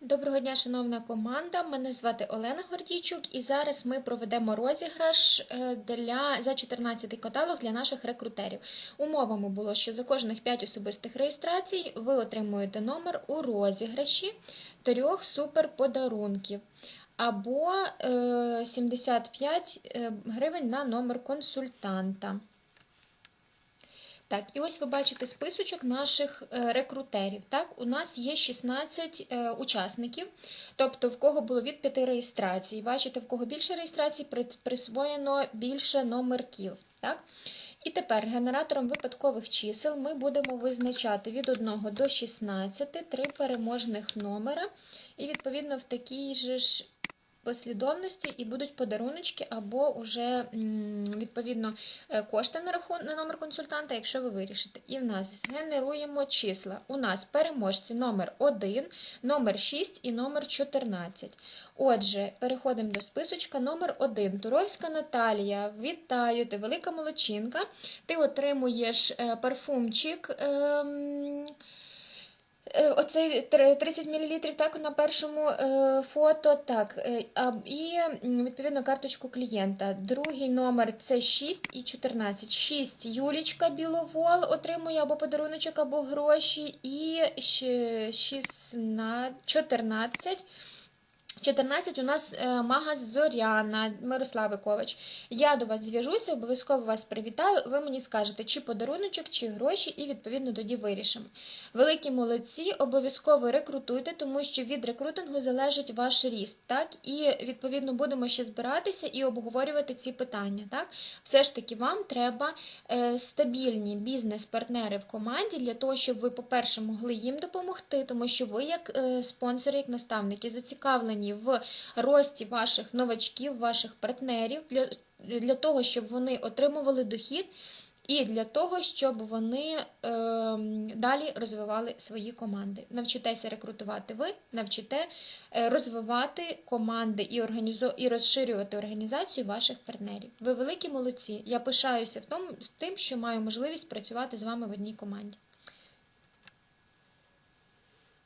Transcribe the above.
Доброго дня, шановна команда. Мене звати Олена Гордійчук, і зараз ми проведемо розіграш е, для за 14 каталог для наших рекрутерів. Умовами було, що за кожних 5 особистих реєстрацій ви отримуєте номер у розіграші трьох суперподарунків або е, 75 е, гривень на номер консультанта. Так, і ось ви бачите списочок наших е, рекрутерів. Так, у нас є 16 е, учасників, тобто в кого було від 5 реєстрацій. Бачите, в кого більше реєстрацій, присвоєно більше номерків. Так? І тепер генератором випадкових чисел ми будемо визначати від 1 до 16 три переможних номера. І відповідно в такій же ж послідовності і будуть подаруночки або уже відповідно е, кошти на рахун на номер консультанта, якщо ви вирішите. І в нас генеруємо числа. У нас переможці номер 1, номер 6 і номер 14. Отже, переходимо до списочка номер 1. Туровська Наталія. Вітаю, ти велика молодчинка. Ти отримуєш е, парфумчик. ем, Оцей 30 мл так, на першому е, фото, так, е, і відповідно карточку клієнта. Другий номер це 6 і 14. 6 Юлічка Біловол отримує або подаруночок, або гроші, і 16, 14. 14 у нас е, магаз Зоряна Мирославикович. Я до вас зв'яжуся, обов'язково вас привітаю. Ви мені скажете, чи подаруночок, чи гроші, і відповідно тоді вирішимо. Великі молодці, обов'язково рекрутуйте, тому що від рекрутингу залежить ваш ріст. Так? І відповідно будемо ще збиратися і обговорювати ці питання. Так? Все ж таки, вам треба е, стабільні бізнес-партнери в команді для того, щоб ви, по-перше, могли їм допомогти, тому що ви, як е, спонсори, як наставники, зацікавлені в рості ваших новачків, ваших партнерів для, для того, щоб вони отримували дохід. І для того, щоб вони е, далі розвивали свої команди. Навчитеся рекрутувати ви, навчите е, розвивати команди і, організу... і розширювати організацію ваших партнерів. Ви великі молодці. Я пишаюся в тому, тим, що маю можливість працювати з вами в одній команді.